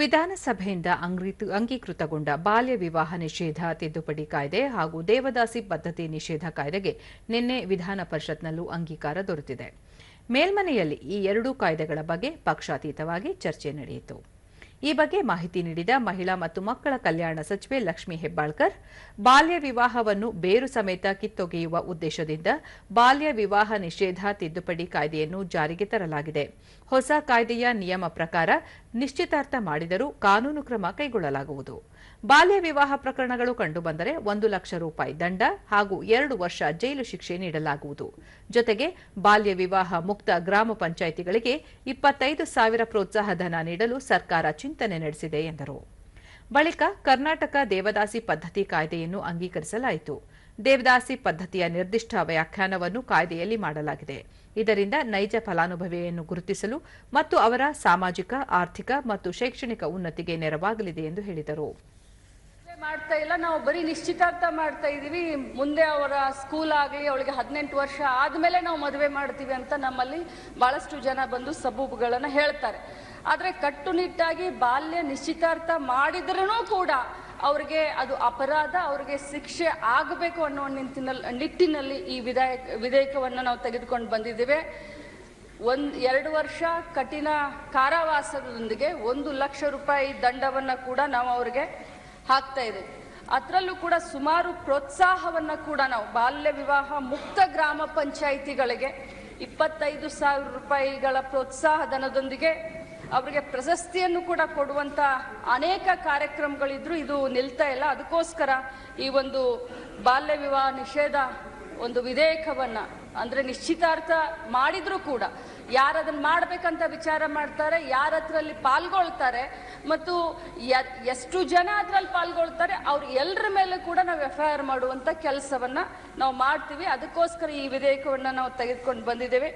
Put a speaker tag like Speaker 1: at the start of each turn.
Speaker 1: ವಿಧಾನಸಭೆಯಿಂದ ಅಂಗೀಕೃತಗೊಂಡ ಬಾಲ್ಯ ವಿವಾಹ ನಿಷೇಧ ತಿದ್ದುಪಡಿ ಕಾಯ್ದೆ ಹಾಗೂ ದೇವದಾಸಿ ಪದ್ಧತಿ ನಿಷೇಧ ಕಾಯ್ದೆಗೆ ನಿನ್ನೆ ವಿಧಾನ ಪರಿಷತ್ನಲ್ಲೂ ಅಂಗೀಕಾರ ದೊರೆತಿದೆ. ಮೇಲ್ಮನೆಯಲ್ಲಿ ಈ ಎರಡೂ ಕಾಯ್ದೆಗಳ ಬಗ್ಗೆ ಪಕ್ಷಾತೀತವಾಗಿ ಚರ್ಚೆ ನಡೆಯಿತು. ಈ ಬಗ್ಗೆ ಮಾಹಿತಿ ನೀಡಿದ ಮಹಿಳಾ ಮತ್ತು ಮಕ್ಕಳ ಕಲ್ಯಾಣ ಸಚಿವೆ ಲಕ್ಷ್ಮಿ ಹೆಬ್ಬಾಳ್ಕರ್, ಬಾಲ್ಯ ವಿವಾಹವನ್ನು ಬೇರು ಸಮೇತ ಕಿತ್ತೊಗೆಯುವ ಉದ್ದೇಶದಿಂದ ಬಾಲ್ಯ ವಿವಾಹ ನಿಷೇಧ ತಿದ್ದುಪಡಿ ಕಾಯ್ದೆಯನ್ನು ಜಾರಿಗೆ ತರಲಾಗಿದೆ. ಹೊಸ ಕಾಯ್ದೆಯ ನಿಯಮ ಪ್ರಕಾರ ನಿಶ್ಚಿತಾರ್ಥ ಮಾಡಿದರೂ ಕಾನೂನು ಕ್ರಮ ಕೈಗೊಳ್ಳಲಾಗುವುದು. ಬಾಲ್ಯ ವಿವಾಹ ಪ್ರಕರಣಗಳು ಕಂಡುಬಂದರೆ ಒಂದು ಲಕ್ಷ ರೂಪಾಯಿ ದಂಡ ಹಾಗೂ ಎರಡು ವರ್ಷ ಜೈಲು ಶಿಕ್ಷೆ ನೀಡಲಾಗುವುದು. ಜೊತೆಗೆ ಬಾಲ್ಯ ವಿವಾಹ ಮುಕ್ತ ಗ್ರಾಮ ಪಂಚಾಯಿತಿಗಳಿಗೆ ಇಪ್ಪತ್ತೈದು ಸಾವಿರ ಪ್ರೋತ್ಸಾಹ ಧನ ನೀಡಲು ಸರ್ಕಾರ ಚಿಂತನೆ ನಡೆಸಿದೆ ಎಂದರು. ಬಳಿಕ ಕರ್ನಾಟಕ ದೇವದಾಸಿ ಪದ್ಧತಿ ಕಾಯ್ದೆಯನ್ನು ಅಂಗೀಕರಿಸಲಾಯಿತು. ದೇವದಾಸಿ ಪದ್ಧತಿಯ ನಿರ್ದಿಷ್ಟ ವ್ಯಾಖ್ಯಾನವನ್ನು ಕಾಯ್ದೆಯಲ್ಲಿ ಮಾಡಲಾಗಿದೆ. ಇದರಿಂದ ನೈಜ ಫಲಾನುಭವಿಯನ್ನು ಗುರುತಿಸಲು ಮತ್ತು ಅವರ ಸಾಮಾಜಿಕ, ಆರ್ಥಿಕ ಮತ್ತು ಶೈಕ್ಷಣಿಕ ಉನ್ನತಿಗೆ ನೆರವಾಗಲಿದೆ ಎಂದು ಹೇಳಿದರು.
Speaker 2: ಮಾಡ್ತಾ ಇಲ್ಲ. ನಾವು ಬರೀ ನಿಶ್ಚಿತಾರ್ಥ ಮಾಡ್ತಾ ಇದೀವಿ. ಮುಂದೆ ಅವರ ಸ್ಕೂಲ್ ಆಗಲಿ, ಅವಳಿಗೆ ಹದಿನೆಂಟು ವರ್ಷ ಆದ್ಮೇಲೆ ನಾವು ಮದುವೆ ಮಾಡ್ತೀವಿ ಅಂತ ನಮ್ಮಲ್ಲಿ ಬಹಳಷ್ಟು ಜನ ಬಂದು ಸಬೂಬುಗಳನ್ನು ಹೇಳ್ತಾರೆ. ಆದರೆ ಕಟ್ಟುನಿಟ್ಟಾಗಿ ಬಾಲ್ಯ ನಿಶ್ಚಿತಾರ್ಥ ಮಾಡಿದ್ರೂ ಕೂಡ ಅವ್ರಿಗೆ ಅದು ಅಪರಾಧ, ಅವ್ರಿಗೆ ಶಿಕ್ಷೆ ಆಗಬೇಕು ಅನ್ನೋ ನಿಂತಿನಲ್ಲಿ ನಿಟ್ಟಿನಲ್ಲಿ ಈ ವಿಧಾಯಕ, ವಿಧೇಯಕವನ್ನು ನಾವು ತೆಗೆದುಕೊಂಡು ಬಂದಿದ್ದೇವೆ. ಒಂದು, ಎರಡು ವರ್ಷ ಕಠಿಣ ಕಾರಾವಾಸದೊಂದಿಗೆ ಒಂದು ಲಕ್ಷ ರೂಪಾಯಿ ದಂಡವನ್ನು ಕೂಡ ನಾವು ಅವರಿಗೆ ಹಾಕ್ತಾ ಇದ್ದೀವಿ ಅದರಲ್ಲೂ ಕೂಡ ಸುಮಾರು ಪ್ರೋತ್ಸಾಹವನ್ನು ಕೂಡ ನಾವು, ಬಾಲ್ಯ ವಿವಾಹ ಮುಕ್ತ ಗ್ರಾಮ ಪಂಚಾಯಿತಿಗಳಿಗೆ ಇಪ್ಪತ್ತೈದು ಸಾವಿರ ರೂಪಾಯಿಗಳ ಪ್ರೋತ್ಸಾಹ ಧನದೊಂದಿಗೆ ಅವರಿಗೆ ಪ್ರಶಸ್ತಿಯನ್ನು ಕೂಡ ಕೊಡುವಂತ ಅನೇಕ ಕಾರ್ಯಕ್ರಮಗಳಿದ್ರು ಇದು ನಿಲ್ತಾ ಇಲ್ಲ. ಅದಕ್ಕೋಸ್ಕರ ಈ ಒಂದು ಬಾಲ್ಯ ವಿವಾಹ ನಿಷೇಧ ಒಂದು ವಿಧೇಯಕವನ್ನ ಅಂದ್ರೆ ನಿಶ್ಚಿತಾರ್ಥ ಮಾಡಿದ್ರು ಕೂಡ ಯಾರು ಅದನ್ನ ಮಾಡ್ಬೇಕಂತ ವಿಚಾರ ಮಾಡ್ತಾರೆ ಯಾರ ಹತ್ರಲ್ಲಿ ಪಾಲ್ಗೊಳ್ತಾರೆ ಮತ್ತು ಎಷ್ಟು ಜನ ಅದ್ರಲ್ಲಿ ಪಾಲ್ಗೊಳ್ತಾರೆ ಅವ್ರು ಎಲ್ಲರ ಮೇಲೆ ಕೂಡ ನಾವು ಎಫ್ ಐ ಆರ್ ಮಾಡುವಂತ ಕೆಲಸವನ್ನ ನಾವು ಮಾಡ್ತೀವಿ. ಅದಕ್ಕೋಸ್ಕರ ಈ ವಿಧೇಯಕವನ್ನ ನಾವು ತೆಗೆದುಕೊಂಡು ಬಂದಿದ್ದೇವೆ.